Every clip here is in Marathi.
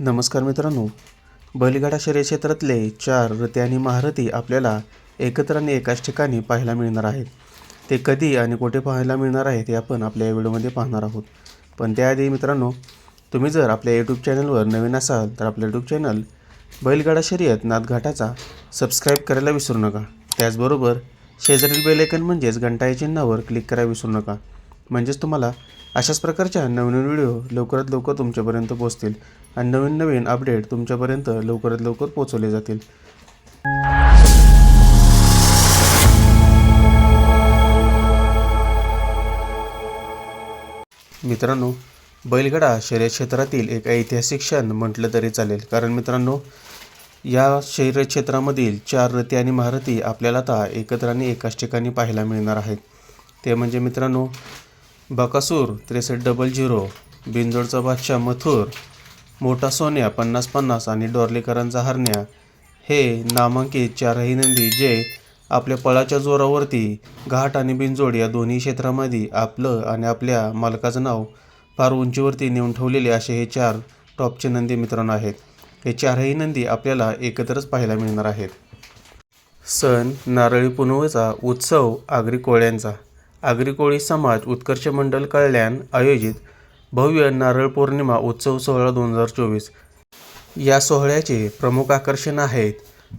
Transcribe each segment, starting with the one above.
नमस्कार मित्रांनो. बैलगाडा शर्य क्षेत्रातले चार रथे आणि महारथी आपल्याला एकत्र आणि एकाच ठिकाणी पाहायला मिळणार आहेत. ते कधी आणि कुठे पाहायला मिळणार आहेत हे आपण आपल्या या व्हिडिओमध्ये पाहणार आहोत. पण त्याआधी मित्रांनो तुम्ही जर आपल्या यूट्यूब चॅनलवर नवीन असाल तर आपलं यूट्यूब चॅनल बैलगाडा शर्यत नाथघाटाचा सबस्क्राईब करायला विसरू नका. त्याचबरोबर शेजारील बेल म्हणजेच घंटा या चिन्हावर क्लिक करायला विसरू नका. म्हणजेच तुम्हाला अशाच प्रकारच्या नवीन व्हिडिओ लवकरात लवकर तुमच्यापर्यंत पोहोचतील आणि नवीन नवीन अपडेट तुमच्यापर्यंत लवकरात लवकर पोहोचवले जातील. मित्रांनो बैलगडा शर्यत क्षेत्रातील एक ऐतिहासिक क्षण म्हटलं तरी चालेल. कारण मित्रांनो या शर्यत क्षेत्रामधील चार रथी आणि महारथी आपल्याला आता एकत्र आणि एकाच ठिकाणी पाहायला मिळणार आहेत. ते म्हणजे मित्रांनो बकासूर त्रेसष्ट डबल झिरो बिंजोडचा बादशाह मथुर मोठा सोन्या पन्नास पन्नास आणि डोरलेकरांचा हरण्या. हे नामांकित चारही नंदी जे आपल्या पळाच्या जोरावरती घाट आणि बिंजोड या दोन्ही क्षेत्रामध्ये आपलं आणि आपल्या मालकाचं नाव फार उंचीवरती नेऊन ठेवलेले असे हे चार टॉपचे नंदी मित्रांनो आहेत. हे चारही नंदी आपल्याला एकत्रच पाहायला मिळणार आहेत. सण नारळी पुनवेचा उत्सव आगरी कोळ्यांचा. आगरी कोळी समाज उत्कर्ष मंडल कल्याण आयोजित भव्य नारळ पौर्णिमा उत्सव सोहळा दोन हजार चोवीस. या सोहळ्याचे प्रमुख आकर्षण आहेत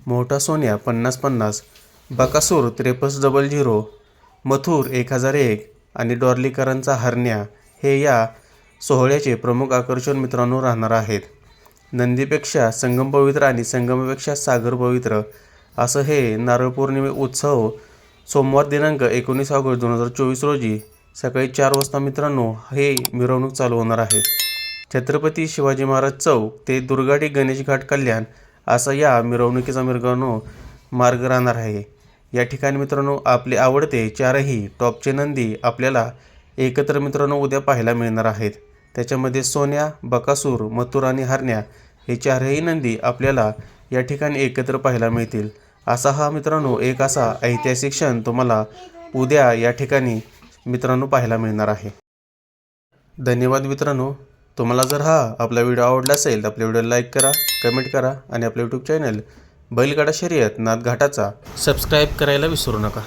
मोठा सोन्या पन्नास पन्नास बकासूर त्रेपस डबल झिरो मथुर एक हजार एक आणि डॉर्लीकरांचा हरण्या हे या सोहळ्याचे प्रमुख आकर्षण मित्रांनो राहणार आहेत. नंदीपेक्षा संगम पवित्र आणि संगमापेक्षा सागर पवित्र असं हे नारळ पौर्णिमे उत्सव सोमवार दिनांक एकोणीस ऑगस्ट दोन हजार चोवीस रोजी सकाळी चार वाजता मित्रांनो हे मिरवणूक चालू होणार आहे. छत्रपती शिवाजी महाराज चौक ते दुर्गाडी गणेश घाट कल्याण असा या मिरवणुकीचा मिरगानो मार्ग राहणार आहे. या ठिकाणी मित्रांनो आपले आवडते चारही टॉपचे नंदी आपल्याला एकत्र मित्रांनो उद्या पाहायला मिळणार आहेत. त्याच्यामध्ये सोन्या बकासूर मथुर आणि हरण्या हे चारही नंदी आपल्याला या ठिकाणी एकत्र पाहायला मिळतील. असा हा मित्रांनो एक असा ऐतिहासिक क्षण तुम्हाला उद्या या ठिकाणी मित्रांनो पाहायला मिळणार आहे. धन्यवाद मित्रांनो. तुम्हाला जर हा आपला व्हिडिओ आवडला असेल तर आपल्या व्हिडिओला लाईक करा कमेंट करा आणि आपलं यूट्यूब चॅनल बैलगाडा शर्यत नाथ घाटाचा सबस्क्राईब करायला विसरू नका.